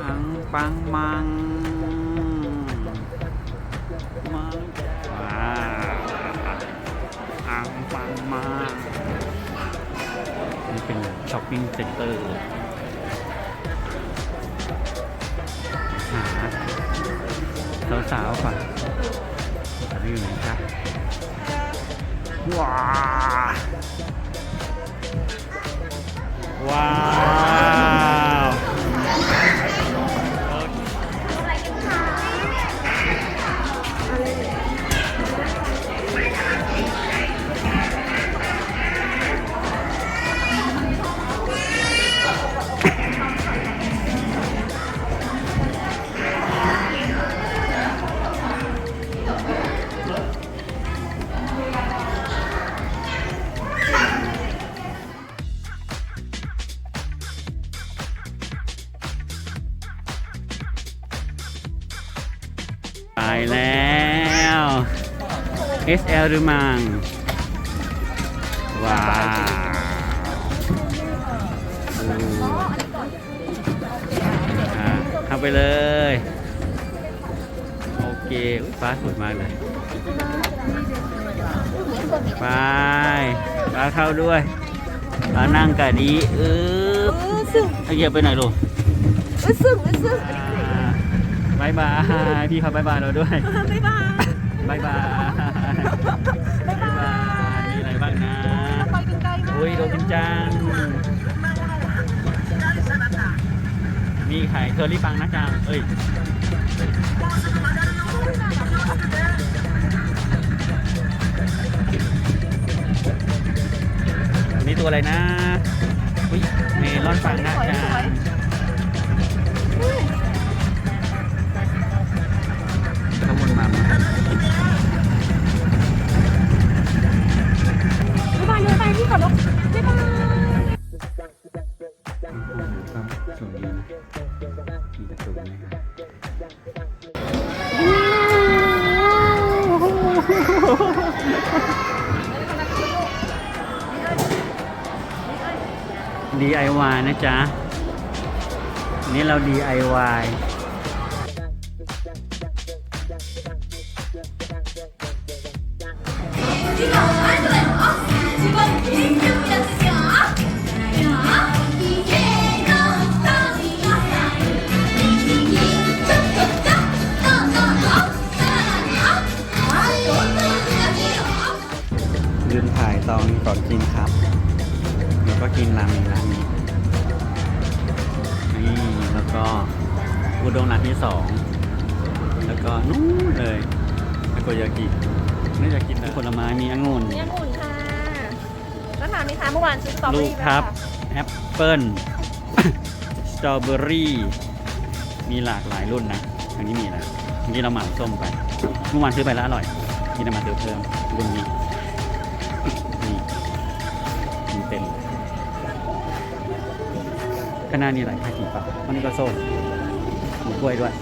ปังปังมังมังว้าวอังปังมังนี่เป็นช้อปปิ้งเซ็นเตอร์หาสาวๆก่อนสาวอยู่ไหนครับว้าวว้า ไปแล้ว SL หรือมังว้าวอู้อะเข้าไปเลย โอเคอุ๊ยฟ้าสวยมากเลยไปฟ้าเข้าด้วยฟ้านั่งกะดีอึ๊บเออซึ่งเอาเหยียบไปหน่อยลูกเออซึ่งเออซึ่ง บายบายพี่เขาบายบายเราด้วยบ๊ายบายบายบายบายบายมีอะไรบ้างนะไปกันไกลมากอุ้ยโดนกินจังมีไข่เคอรี่ปังนะจังเอ้ยอันนี้ตัวอะไรนะอุ้ยเมลอนปังนะจัง มีกระตุกนะครับดีไอวายนะจ๊ะอันนี้เรา ยืนถ่ายตอนก่อนกินครับ แล้วก็กินราเมงร้านนี้นี่แล้วก็อุด้งร้านที่สองแล้วก็นู้นเลยทาโกยากิน่าจะกินผลไม้มีองุ่นมีองุ่นค่ะแล้วถามไหมคะเมื่อวานซื้อสตรอเบอลูรี่กไปครับค่ะแอปเปิ้ลสตรอเบอรี่มีหลากหลายรุ่นนะอันนี้มีอะไรเมื่อกี้เราหมั่นส้มไป เมื่อวานซื้อไปแล้วอร่อยนี่เรามาซื้อเพิ่มรุ่นนี้ นี่มีเต็มข้างหน้านี่อะไรแค่กี่ปากอันนี้ก็ส้มมีกล้วยด้วย